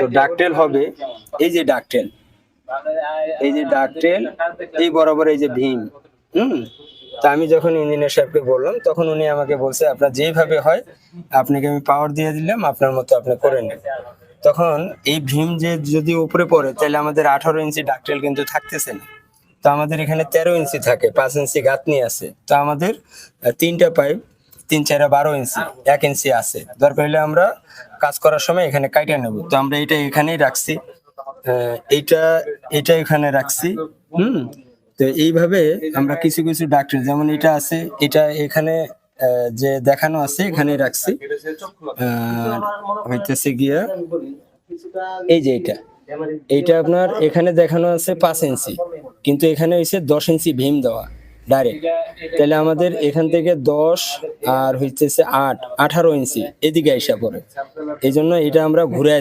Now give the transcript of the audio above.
তো ডাকটেল হবে। এই যে ডাকটেল এই যে ডাকটেল এই বরাবর এই যে ভীম। হুম? তা আমি যখন ইঞ্জিনিয়ার সাহেবকে বললাম, তখন উনি আমাকে বলছে, আপনার যেইভাবে হয়, আপনাকে আমি পাওয়ার দিয়ে দিলাম, আপনার মতো আপনি করে নেন। তখন এই ভীম যে যদি উপরে পড়ে, তাহলে আমাদের আঠারো ইঞ্চি ডাকটেল কিন্তু থাকতেছে না। তো আমাদের এখানে তেরো ইঞ্চি থাকে, পাঁচ ইঞ্চি গাঁথনি আছে। তো আমাদের তিনটা পাইপ তিন চারা বারো ইঞ্চি এক ইঞ্চি আছে। দরকার হলে আমরা কাজ করার সময় এখানে কাইটা নেব। তো আমরা এটা এখানেই রাখছি। এইটা এটা এখানে রাখছি। হুম? তো এইভাবে আমরা কিছু কিছু ডাক্তার যেমন এটা আছে, এটা এখানে যে দেখানো আছে এখানে রাখছি। হইতেছে গিয়া এই যে এটা এইটা আপনার এখানে দেখানো আছে পাঁচ ইঞ্চি কিন্তু এখানে হয়েছে দশ ইঞ্চি ভীম দেওয়া ডাইরেক্ট তাহলে আমাদের এখান থেকে দশ আর হচ্ছে আট, আঠারো ইঞ্চি, এদিকে আইসা পড়ে। এই জন্য এটা আমরা ঘুরে